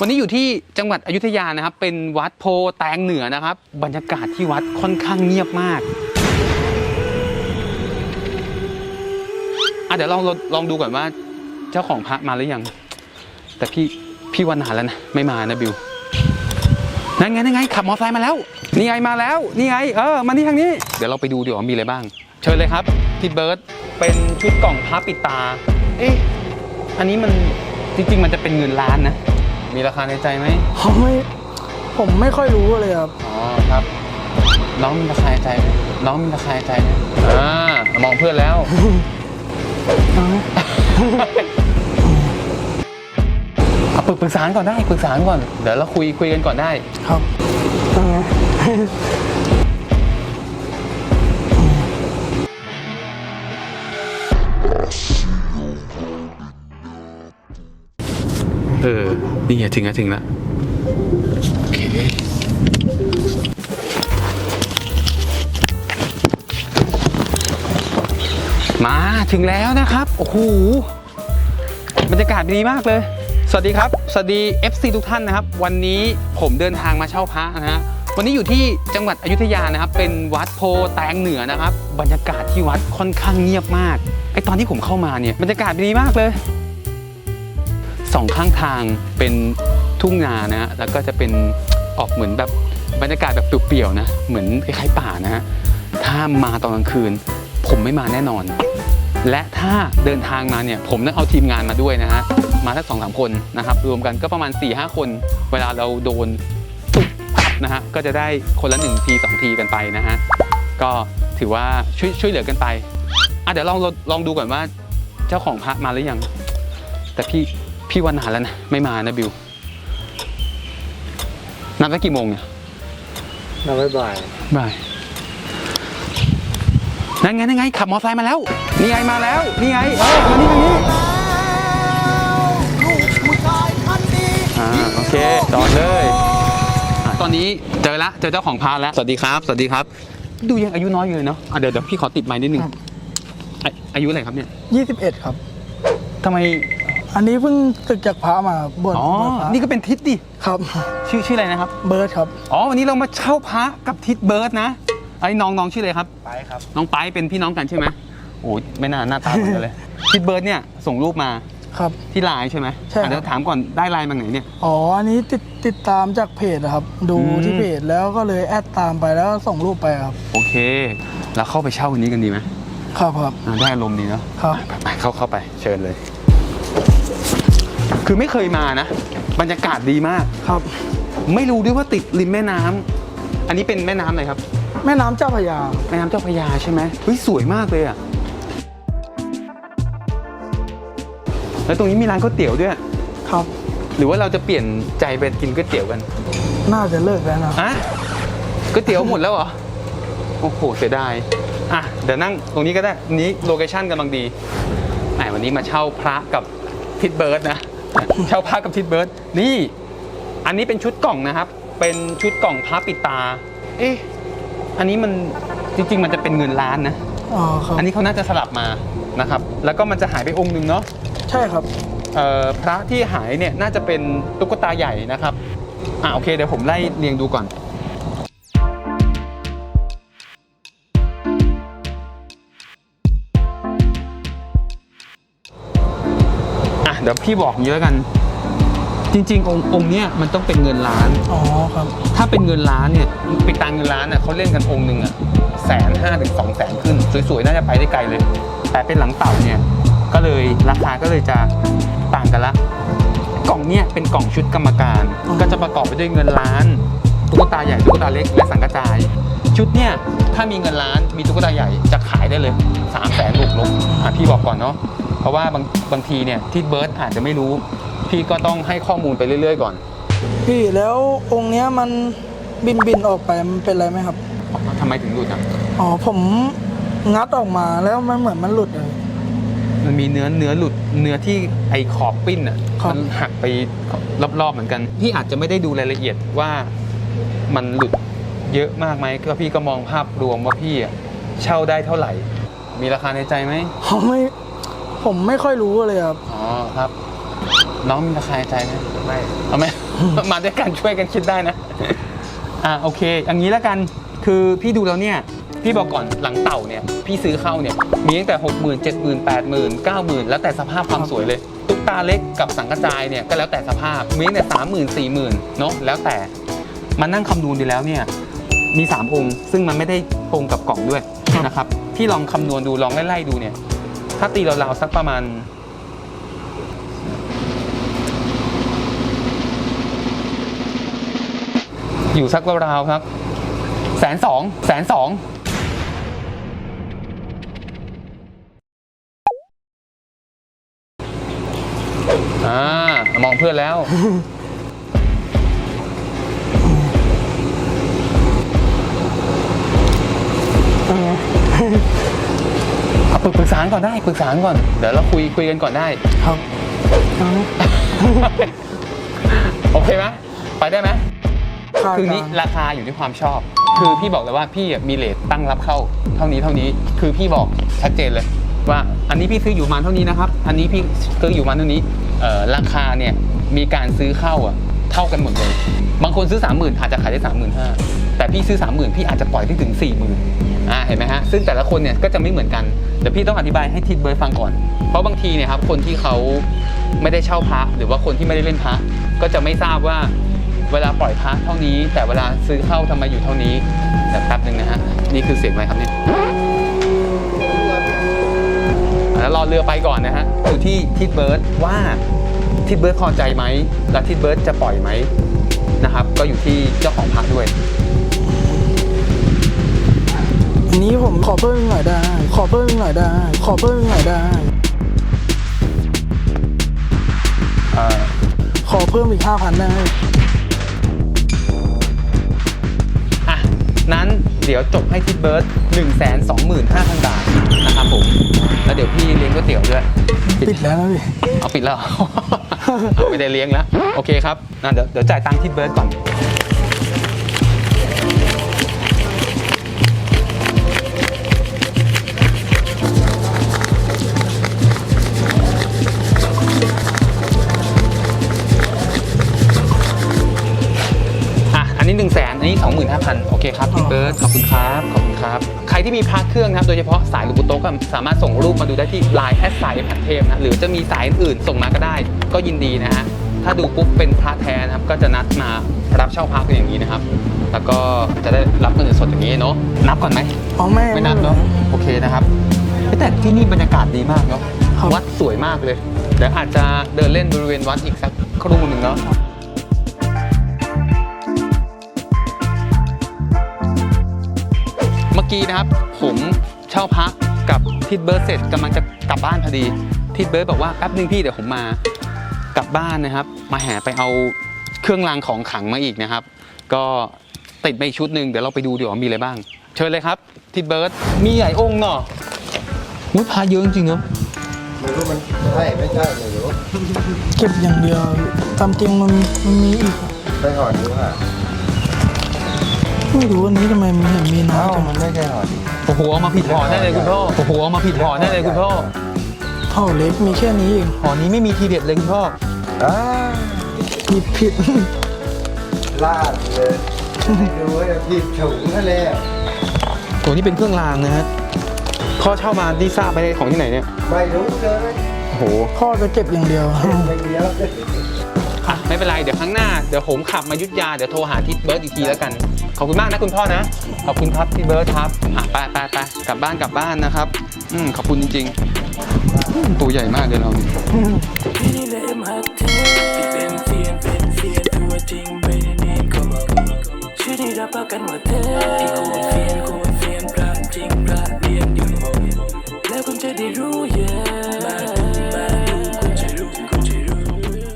วันนี้อยู่ที่จังหวัดอยุธยานะครับ เป็นวัดโพแตงเหนือนะครับ บรรยากาศที่วัดค่อนข้างเงียบมากอะเดี๋ยวลองลองลองดูก่อนว่า เจ้าของพระมาหรือยัง แต่พี่พี่วันนาแล้วนะไม่มานะบิวนั่นไงนั่นไงขับมอเตอร์ไซค์มาแล้ว นี่ไงมาแล้วนี่ไงเออมานี่ทางนี้เดี๋ยวเราไปดูดีกว่ามีอะไรบ้าง เชิญเลยครับพี่เบิร์ตเป็นชุดกล่องพระปิดตา เอ๊ะอันนี้มันจริง ๆ มันจะเป็นเงินล้านนะ มีราคาในใจไหมผมไม่ผมไม่ค่อยรู้เลยครับ อ๋อครับ น้องมีราคาในใจไหมน้องมีราคาในใจไหมอ่ามองเพื่อนแล้ว เอาปรึกปรึกษาก่อนได้ปรึกษาก่อน เดี๋ยวเราคุยคุยกันก่อนได้ ครับ นี่ไงถึงแล้วถึงแล้วโอเคมาถึงแล้วนะครับโอ้โหบรรยากาศดีมากเลย สวัสดีครับ สวัสดี FC ทุกท่านนะครับ วันนี้ผมเดินทางมาเช่าพระนะฮะวันนี้อยู่ที่จังหวัดอยุธยานะครับ เป็นวัดโพแตงเหนือนะครับ บรรยากาศที่วัดค่อนข้างเงียบมากไอตอนที่ผมเข้ามาเนี่ยบรรยากาศดีมากเลย สองข้างทางเป็นทุ่งนานะฮะแล้วก็จะเป็นออกเหมือนแบบบรรยากาศแบบเปลี่ยวๆนะเหมือนคล้ายๆป่านะฮะถ้ามาตอนกลางคืน ผมไม่มาแน่นอน และถ้าเดินทางมาเนี่ยผมต้องเอาทีมงานมาด้วยนะฮะมาสักสองสามคนนะครับรวมกันก็ประมาณ4ี่ห้าคน เวลาเราโดนตุบตับนะฮะก็จะได้คนละ1ที2ทีกันไปนะฮะก็ถือว่าช่วยช่วยเหลือกันไปอะเดี๋ยวลองลองดูก่อนว่า เจ้าของพระมาหรือยังแต่พี่ พี่วันนานแล้วนะ ไม่มานะบิวนัดไว้กี่โมงเนี่ยน่าบ๊ายบายบ่ายนั่นไงนั่นไง ขับมอเตอร์ไซค์มาแล้ว นี่ไงมาแล้ว นี่ไงเออมานี่มานี่อ่าโอเคจอดเลยอะตอนนี้เจอละเจอเจ้าของพาแล้ว สวัสดีครับ สวัสดีครับ ดูยังอายุน้อยอยู่เลยเนาะอะเดี๋ยวเดี๋ยวพี่ขอติดไมค์นิดนึงครับอะอายุอะไรครับเนี่ย21 ครับ ทำไม อันนี้เพิ่งศึกจากพระมาบวชอ๋อ บวชพระนี่ก็เป็นทิศดิ ครับชื่อชื่ออะไรนะครับ เบิร์ดครับ อ๋อ วันนี้เรามาเช่าพระกับทิศเบิร์ดนะไอ้น้องน้องชื่ออะไรครับ ไปครับ น้องไปเป็นพี่น้องกันใช่ไหมโอ้ยไม่น่าหน้าตาเหมือนกันเลย ทิดเบิร์ดเนี่ยส่งรูปมาครับ ที่ไลน์ใช่ไหมใช่ครับ อะเดี๋ยวถามก่อนได้ไลน์มาไหนเนี่ย อ๋ออันนี้ติดติดตามจากเพจนะครับ ดูอืม ที่เพจแล้วก็เลยแอดตามไปแล้วก็ส่งรูปไปครับ โอเคแล้วเข้าไปเช่าวันนี้กันดีไหมครับครับอะได้อารมณ์ดีเนาะครับ ไปไปเข้าเข้าไปเชิญเลย คือไม่เคยมานะ บรรยากาศดีมาก ครับ ไม่รู้ด้วยว่าติดริมแม่น้ำอันนี้เป็นแม่น้ำอะไรครับ แม่น้ำเจ้าพระยา แม่น้ำเจ้าพระยาใช่ไหมเฮ้ยสวยมากเลยอะแล้วตรงนี้มีร้านก๋วยเตี๋ยวด้วย ครับ หรือว่าเราจะเปลี่ยนใจไปกินก๋วยเตี๋ยวกันน่าจะเลิกแล้วนะ อะก๋วยเตี๋ยวหมดแล้วเหรอ โอ้โหเสียดาย อะเดี๋ยวนั่งตรงนี้ก็ได้อันนี้โลเคชั่นกำลังดีแหมวันนี้มาเช่าพระกับทิดเบิร์ดนะ เช่าพระกับทิดเบิร์ดนี่ อันนี้เป็นชุดกล่องนะครับ เป็นชุดกล่องพระปิดตา เอ๊ะอันนี้มันจริง ๆ มันจะเป็นเงินล้านนะอ๋อครับอันนี้เขาน่าจะสลับมานะครับ แล้วก็มันจะหายไปองค์หนึ่งเนาะใช่ครับเอ่อพระที่หายเนี่ยน่าจะเป็นตุ๊กตาใหญ่นะครับอ่าโอเคเดี๋ยวผมไล่เรียงดูก่อน ดี๋ยวพี่บอกอย่างนี้แล้วกัน จริงๆ องค์องค์เนี้ยมันต้องเป็นเงินล้าน อ๋อครับ ถ้าเป็นเงินล้านเนี่ยปิดตังเงินล้านเนี่ยเขาเล่นกันองค์หนึ่งอะแสนห้าถึงสองแสนขึ้น สวยๆ น่าจะไปได้ไกลเลย แต่เป็นหลังเต่าเนี่ย ก็เลยราคาก็เลยจะต่างกันละ กล่องเนี่ยเป็นกล่องชุดกรรมการ อ๋อ ก็จะประกอบไปด้วยเงินล้านตุ๊กตาใหญ่ตุ๊กตาเล็ก และสังกระจาย ชุดเนี่ยถ้ามีเงินล้านมีตุ๊กตาใหญ่จะขายได้เลย3ามแสนบวกลบอะพี่บอกก่อนเนาะ เพราะว่าบางบางทีเนี่ยที่เบิร์ตอาจจะไม่รู้ พี่ก็ต้องให้ข้อมูลไปเรื่อย ๆ ก่อน พี่แล้วองค์เนี้ยมันบินบินออกไปมันเป็นไรไหมครับทำไมถึงหลุดอะอ๋อผมงัดออกมาแล้วมันเหมือนมันหลุดเลยมันมีเนื้อเนื้อหลุดเนื้อที่ไอขอบปิ้นอะครับมันหักไปรอบๆเหมือนกันพี่อาจจะไม่ได้ดูรายละเอียดว่ามันหลุดเยอะมากไหมก็พี่ก็มองภาพรวมว่าพี่อะเช่าได้เท่าไหร่ มีราคาในใจไหมผมไม่ ผมไม่ค่อยรู้เลยครับ อ๋อครับ น้องมีราคาในใจไหมไม่เอาไหม มาด้วยกันช่วยกันคิดได้นะ อ่าโอเค อย่างนี้แล้วกันคือพี่ดูแล้วเนี่ย พี่บอกก่อนหลังเต่าเนี่ย พี่ซื้อเข้าเนี่ย มีตั้งแต่ 6 0 0 0 0 7 0 0 0 0 8 0 0 0 0 9 0,000แล้วแต่สภาพความสวยเลย ตุ๊กตาเล็กกับสังกระจายเนี่ยก็แล้วแต่สภาพมีตั้งแต่3 0 0 0 0 4 0 0 0 0เนาะแล้วแต่มานั่งคำนวณดูแล้วเนี่ยมี 3 องค์ ซึ่งมันไม่ได้ตรงกับกล่องด้วยนะครับพี่ลองคำนวณดูลองไล่ๆดูเนี่ย ถ้าตีราวๆสักประมาณ อยู่สักราวๆครับแสนสองแสนสองอ่ามองเพื่อนแล้ว เอาปรึกปรึกษาก่อนได้ปรึกษาก่อน เดี๋ยวเราคุยคุยกันก่อนได้ครับเอานะโอเคไหมไปได้ไหมค่าคือนี้กลางราคาอยู่ที่ความชอบ คือพี่บอกเลยว่าพี่มีเลทตั้งรับเข้าเท่านี้เท่านี้ คือพี่บอกชัดเจนเลย ว่าอันนี้พี่ซื้ออยู่ประมาณเท่านี้นะครับ อันนี้พี่ซื้ออยู่ประมาณเท่านี้เอ่อราคาเนี่ยมีการซื้อเข้าอะ เท่ากันหมดเลย บางคนซื้อ 30,000 อาจจะขายได้ 35,000แต่พี่ซื้อ 30,000 พี่อาจจะปล่อยได้ถึง 40,000อ่าเห็นไหมฮะ ซึ่งแต่ละคนเนี่ยก็จะไม่เหมือนกันเดี๋ยวพี่ต้องอธิบายให้ทิดเบิร์ดฟังก่อน เพราะบางทีเนี่ยครับคนที่เขาไม่ได้เช่าพระหรือว่าคนที่ไม่ได้เล่นพระก็จะไม่ทราบว่าเวลาปล่อยพระเท่านี้ แต่เวลาซื้อเข้าทำไมอยู่เท่านี้แต่แป๊บหนึ่งนะฮะนี่คือเสียงอะไรครับเนี่ยแล้วรอเรือไปก่อนนะฮะอยู่ที่ทิดเบิร์ดว่า ทิดเบิร์ดพอใจไหมและทิดเบิร์ดจะปล่อยไหมนะครับ ก็อยู่ที่เจ้าของพระด้วย อันนี้ผมขอเพิ่มหน่อยได้ ขอเพิ่มหน่อยได้ ขอเพิ่มหน่อยได้ เอ่อขอเพิ่มอีกห้าพันได้ อะ นั้นเดี๋ยวจบให้ทิดเบิร์ด1 2 5 0 0 0 บาทนะครับผม แล้วเดี๋ยวพี่เลี้ยงก๋วยเตี๋ยวด้วย ปิดแล้วนะพี่ เอาปิดแล้วเอา ไม่ได้เลี้ยงแล้ว โอเคครับนะเดี๋ยวเดี๋ยวจ่ายตังค์ที่เบิร์ดก่อน อะ อันนี้1นึ่งแสนอันนี้25,000โอเคครับพี่เบิร์ดขอบคุณครับ ที่มีพระเครื่องนะครับ โดยเฉพาะสายหลูกปุโตะก็สามารถส่งรูปมาดูได้ที่ Line แอดสายพันเทพนะหรือจะมีสายอื่นๆส่งมาก็ได้ ก็ยินดีนะฮะถ้าดูปุ๊บเป็นพระแท้นะครับ ก็จะนัดมารับเช่าพระกันอย่างนี้นะครับ แล้วก็จะได้รับเงินสดอย่างนี้เนาะนับก่อนไหมอ๋อไม่ไม่นับเนาะโอเคนะครับเฮ้ยแต่ที่นี่บรรยากาศดีมากเนาะครับวัดสวยมากเลยเดี๋ยวอาจจะเดินเล่นบริเวณวัดอีกสักครู่หนึ่งเนาะ อกี้นะครับ ผมเช่าพักกับทิดเบิร์ดเสร็จกำลังจะกลับบ้านพอดีทิดเบิร์ดบอกว่าแป๊บนึงพี่เดี๋ยวผมมากลับบ้านนะครับ มาแห่ไปเอาเครื่องรางของขลังมาอีกนะครับ ก็ติดไปอีกชุดหนึ่งเดี๋ยวเราไปดูดีกว่ามีอะไรบ้าง เชิญเลยครับทิดเบิร์ดมีใหญ่องค์เนาะมุ้ยพาเยอะจริงๆเนาะไม่รู้มันใช่ไม่ใช่ไม่รู้เก็บอย่างเดียวตามจริงมันมันมีอีกไปห่อนิ้วอะ ไม่รู้วันนี้ทำไมมันเห็นมีน้อเอ้ายจังมันไม่ใช่ห่อนิ้วโอ้โหเอามาผิดห่อได้เลยคุณพ่อโอ้โหเอามาผิดห่อได้เลยคุณพ่อท่อเล็กมีแค่นี้เองห่อนี้ไม่มีทีเด็ดเลยคุณพ่ออ้าหยิบผิดลาดเลยไม่รู้ว่าจะผิดถุงนั่นแหละตัวนี้เป็นเครื่องรางนะฮะพ่อเช่ามาที่ทราบไปของที่ไหนเนี่ยไม่รู้เลยโอ้โหพ่อจะเก็บอย่างเดียวไม่เดียวอะไม่เป็นไรเดี๋ยวครั้งหน้าเดี๋ยวผมขับมายุทธยาเดี๋ยวโทรหาทิศเบิร์ดอีกทีแล้วกัน ขอบคุณมากนะคุณพ่อนะ ขอบคุณครับพี่เบิร์ดครับอะไปไปไปกลับบ้านกลับบ้านนะครับอืมขอบคุณจริงๆตัวใหญ่มากเลยเราเนี่ยแล้วคุณจะได้รู้ย